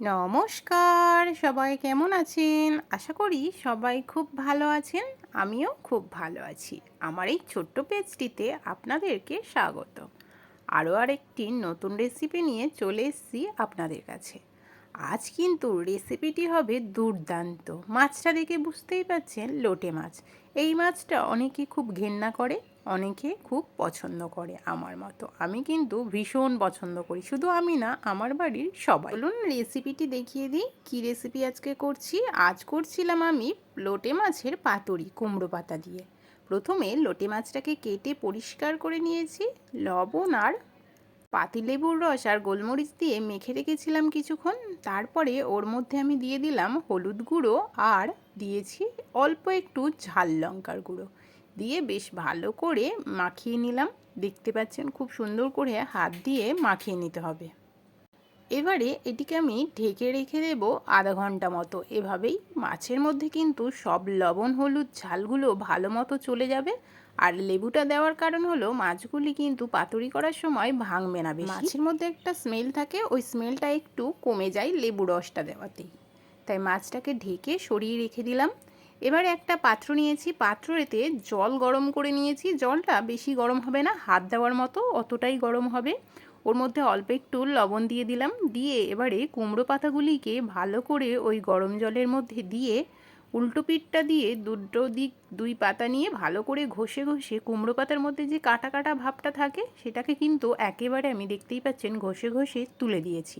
নমস্কার, সবাই কেমন আছেন? আশা করি সবাই খুব ভালো আছেন, আমিও খুব ভালো আছি। আমার এই ছোট্ট পেজটিতে আপনাদেরকে স্বাগত। আরও আরেকটি নতুন রেসিপি নিয়ে চলে এসেছি আপনাদের কাছে। আজ কিন্তু রেসিপিটি হবে দুর্দান্ত। মাছটা দেখে বুঝতেই পাচ্ছেন লোটে মাছ। এই মাছটা অনেকে খুব ঘেন্না করে, অনেকে খুব পছন্দ করে আমার মতো। আমি কিন্তু ভীষণ পছন্দ করি। শুধু আমি না, আমার বাড়ির সবাই। বলুন রেসিপিটি দেখিয়ে দিই। কী রেসিপি আজকে করছি? আজ করছিলাম আমি লোটে মাছের পাতুরি, কুমড়ো পাতা দিয়ে। প্রথমে লোটে মাছটাকে কেটে পরিষ্কার করে নিয়েছি। লবণ আর পাতিলেবুর রস আর গোলমরিচ দিয়ে মেখে রেখেছিলাম কিছুক্ষণ। তারপরে ওর মধ্যে আমি দিয়ে দিলাম হলুদ গুঁড়ো আর দিয়েছি অল্প একটু ঝাল লঙ্কার গুঁড়ো। দিয়ে বেশ ভালো করে মাখিয়ে নিলাম। দেখতে পাচ্ছেন খুব সুন্দর করে হাত দিয়ে মাখিয়ে নিতে হবে। এবারে এটিকে আমি ঢেকে রেখে দেবো আধা ঘণ্টা মতো। এভাবেই মাছের মধ্যে কিন্তু সব লবণ, হলুদ, ঝালগুলো ভালো মতো চলে যাবে। আর লেবুটা দেওয়ার কারণ হলো মাছগুলি কিন্তু পাতুরি করার সময় ভাঙবে না বেশি। মাছের মধ্যে একটা স্মেল থাকে, ওই স্মেলটা একটু কমে যায় লেবু রসটা দেওয়াতেই তাই মাছটাকে ঢেকে সরিয়ে রেখে দিলাম। এবারে একটা পাত্র নিয়েছি, পাত্রতে জল গরম করে নিয়েছি। জলটা বেশি গরম হবে না, হাত দেওয়ার মতো অতটাই গরম হবে। ওর মধ্যে অল্প একটু লবণ দিয়ে দিলাম। দিয়ে এবারে কুমড়ো পাতাগুলিকে ভালো করে ওই গরম জলের মধ্যে দিয়ে উল্টো পিঠটা দিয়ে দুটো দিক দুই পাতা নিয়ে ভালো করে ঘষে ঘষে কুমড়ো পাতার মধ্যে যে কাটা কাটা ভাবটা থাকে, সেটাকে কিন্তু একেবারে আমি দেখতেই পাচ্ছেন ঘষে ঘষে তুলে দিয়েছি।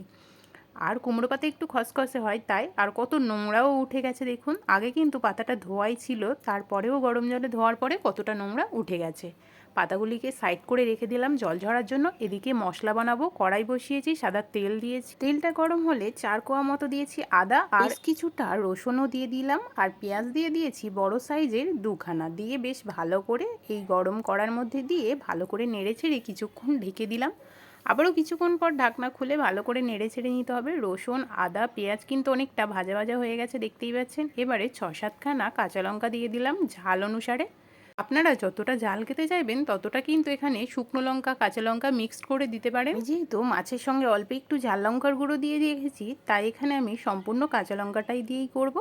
আর কুমড়ো পাতা একটু খসখসে হয় তাই, আর কত নোংরাও উঠে গেছে দেখুন। আগে কিন্তু পাতাটা ধোয়াই ছিল, তারপরেও গরম জলে ধোয়ার পরে কতটা নোংরা উঠে গেছে। পাতাগুলিকে সাইড করে রেখে দিলাম জল ঝরার জন্য। এদিকে মশলা বানাবো, কড়াই বসিয়েছি, সাদা তেল দিয়েছি। তেলটা গরম হলে চার কোয়া মতো দিয়েছি আদা, আর কিছুটা রসুনও দিয়ে দিলাম, আর পেঁয়াজ দিয়ে দিয়েছি বড় সাইজের দুখানা। দিয়ে বেশ ভালো করে এই গরম কড়ার মধ্যে দিয়ে ভালো করে নেড়ে ছেড়ে কিছুক্ষণ ঢেকে দিলাম। আবারও কিছুক্ষণ পর ঢাকনা খুলে ভালো করে নেড়ে ছেড়ে নিতে হবে। রসুন, আদা, পেঁয়াজ কিন্তু অনেকটা ভাজা ভাজা হয়ে গেছে, দেখতেই পাচ্ছেন। এবারে ছ সাতখানা কাঁচা লঙ্কা দিয়ে দিলাম ঝাল অনুসারে। আপনারা যতটা জাল খেতে চাইবেন, ততটা কিন্তু এখানে শুকনো লঙ্কা, কাঁচা লঙ্কা মিক্সড করে দিতে পারেন। যেহেতু মাছের সঙ্গে অল্প একটু ঝাল লঙ্কার গুঁড়ো দিয়ে রেখেছি তাই এখানে আমি সম্পূর্ণ কাঁচা লঙ্কাটাই দিয়েই করব।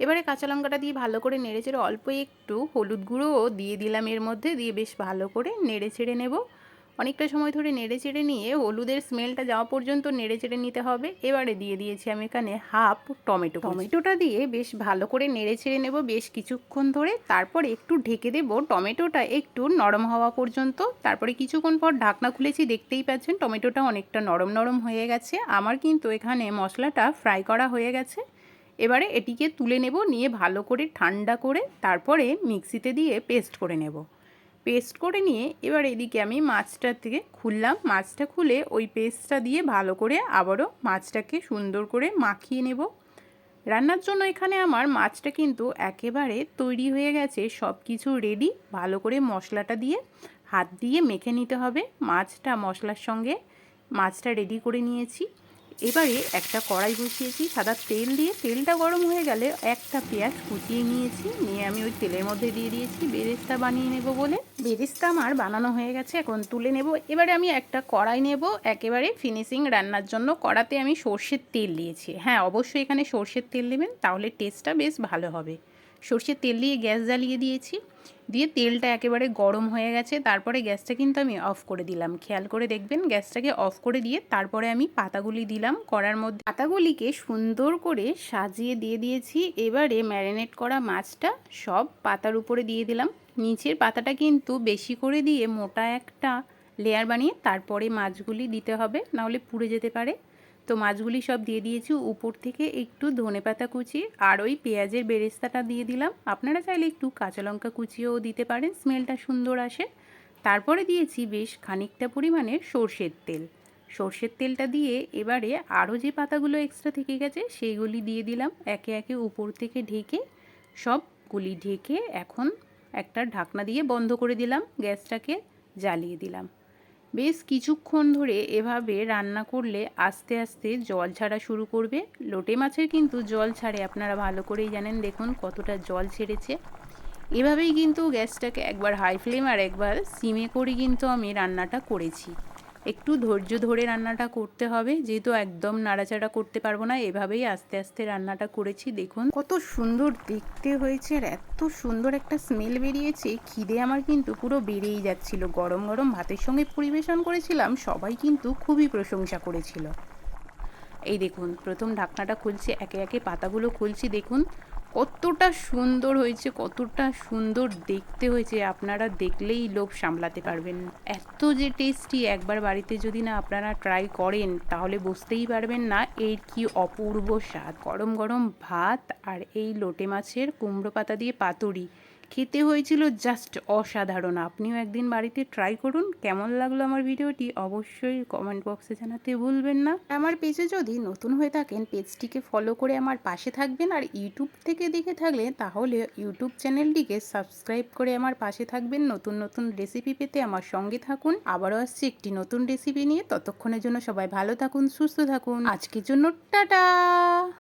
এবারে কাঁচা লঙ্কাটা দিয়ে ভালো করে নেড়ে চেড়ে অল্প একটু হলুদ গুঁড়োও দিয়ে দিলাম এর মধ্যে, দিয়ে বেশ ভালো করে নেড়ে ছেড়ে নেব। অনেকটা সময় ধরে নেড়ে চেড়ে নিয়ে হলুদের স্মেলটা যাওয়া পর্যন্ত নেড়ে চেড়ে নিতে হবে। এবারে দিয়ে দিয়েছি আমি এখানে হাফ টমেটো টমেটোটা দিয়ে বেশ ভালো করে নেড়ে ছেড়ে নেব বেশ কিছুক্ষণ ধরে। তারপর একটু ঢেকে দেব। টমেটোটা একটু নরম হওয়া পর্যন্ত। তারপরে কিছুক্ষণ পর ঢাকনা খুলেছি, দেখতেই পাচ্ছেন টমেটোটা অনেকটা নরম নরম হয়ে গেছে। আমার কিন্তু এখানে মশলাটা ফ্রাই করা হয়ে গেছে। এবারে এটিকে তুলে নেব, নিয়ে ভালো করে ঠান্ডা করে তারপরে মিক্সিতে দিয়ে পেস্ট করে নেব। পেস্ট করে নিয়ে এবার এদিকে আমি মাছটা থেকে খুললাম। মাছটা খুলে ওই পেস্টটা দিয়ে ভালো করে আবারও মাছটাকে সুন্দর করে মাখিয়ে নেব। রান্নার জন্য এখানে আমার মাছটা কিন্তু একেবারে তৈরি হয়ে গেছে। সব কিছু রেডি ভালো করে মশলাটা দিয়ে হাত দিয়ে মেখে নিতে হবে। মাছটা মশলার সঙ্গে মাছটা রেডি করে নিয়েছি। এবারে একটা কড়াই বসিয়েছি, সাদা তেল দিয়ে। তেলটা গরম হয়ে গেলে একটা পেঁয়াজ কুচিয়ে নিয়েছি। নিয়ে আমি ওই তেলের মধ্যে দিয়ে দিয়েছি। বেরেস্তা বানিয়ে নেব বলে। বেরেস্তা আমার বানানো হয়ে গেছে, এখন তুলে নেব। এবারে আমি একটা কড়াই নেব, একেবারে ফিনিশিং রান্নার জন্য। কড়াতে আমি সর্ষের তেল দিয়েছি। হ্যাঁ অবশ্যই এখানে সর্ষের তেল দেবেন, তাহলে টেস্টটা বেশ ভালো হবে। সর্ষের তেল দিয়ে গ্যাস জ্বালিয়ে দিয়েছি। দিয়ে তেলটা একেবারে গরম হয়ে গেছে। তারপরে গ্যাসটা কিন্তু আমি অফ করে দিলাম। খেয়াল করে দেখবেন, গ্যাসটাকে অফ করে দিয়ে তারপরে আমি পাতাগুলি দিলাম করার মধ্যে। পাতাগুলিকে সুন্দর করে সাজিয়ে দিয়ে দিয়েছি। এবারে ম্যারিনেট করা মাছটা সব পাতার উপরে দিয়ে দিলাম। নিচের পাতাটা কিন্তু বেশি করে দিয়ে মোটা একটা লেয়ার বানিয়ে তারপরে মাছগুলি দিতে হবে, নাহলে পুড়ে যেতে পারে। তো মাছগুলি সব দিয়ে দিয়েছি উপর থেকে একটু ধনে পাতা কুচি আর ওই পেঁয়াজের বেরেস্তাটা দিয়ে দিলাম। আপনারা চাইলে একটু কাঁচা লঙ্কা কুচিও দিতে পারেন, স্মেলটা সুন্দর আসে। তারপরে দিয়েছি বেশ খানিকটা পরিমাণের সর্ষের তেল। সর্ষের তেলটা দিয়ে এবারে আরও যে পাতাগুলো এক্সট্রা থেকে গেছে সেইগুলি দিয়ে দিলাম। একে একে উপর থেকে ঢেকে সবগুলি ঢেকে এখন একটা ঢাকনা দিয়ে বন্ধ করে দিলাম, গ্যাসটাকে জ্বালিয়ে দিলাম। বেশ কিছুক্ষণ ধরে এভাবে রান্না করলে আস্তে আস্তে জল ছাড়া শুরু করবে। লোটে মাছের কিন্তু জল ছাড়ে, আপনারা ভালো করেই জানেন। দেখুন কতটা জল ছেড়েছে। এভাবেই কিন্তু গ্যাসটাকে একবার হাই ফ্লেম আর একবার সিমে করে কিন্তু আমি রান্নাটা করেছি। একটু ধৈর্য ধরে রান্নাটা করতে হবে। যেহেতু একদম নাড়াচাড়া করতে পারব না এভাবেই আস্তে আস্তে রান্নাটা করেছি দেখুন। কত সুন্দর দেখতে হয়েছে আর এত সুন্দর একটা স্মেল বেরিয়েছে। খিদে আমার কিন্তু পুরো বেড়েই যাচ্ছিল। গরম গরম ভাতের সঙ্গে পরিবেশন করেছিলাম সবাই কিন্তু খুবই প্রশংসা করেছিল। এই দেখুন প্রথম ঢাকনাটা খুলছি একে একে পাতাগুলো খুলছি দেখুন। কতটা সুন্দর হয়েছে, কতটা সুন্দর দেখতে হয়েছে। আপনারা দেখলেই লোভ সামলাতে পারবেন। এত যে টেস্টি একবার বাড়িতে যদি না আপনারা ট্রাই করেন, তাহলে বুঝতেই পারবেন না এর কি অপূর্ব স্বাদ। গরম গরম ভাত আর এই লোটে মাছের কুমড়ো পাতা দিয়ে পাতুরি। খেতে হয়েছিল জাস্ট অসাধারণ। আপনিও একদিন বাড়িতে ট্রাই করুন, কেমন লাগল আমার ভিডিওটি অবশ্যই কমেন্ট বক্সে জানাতে ভুলবেন না। আমার পেজে যদি নতুন হয়ে থাকেন পেজটিকে ফলো করে আমার পাশে থাকবেন আর ইউটিউব থেকে দেখে থাকলে, তাহলে ইউটিউব চ্যানেলটিকে সাবস্ক্রাইব করে আমার পাশে থাকবেন। নতুন নতুন রেসিপি পেতে আমার সঙ্গে থাকুন। আবারও আসছি একটি নতুন রেসিপি নিয়ে। ততক্ষণের জন্য সবাই ভালো থাকুন, সুস্থ থাকুন। আজকের জন্য টাটা!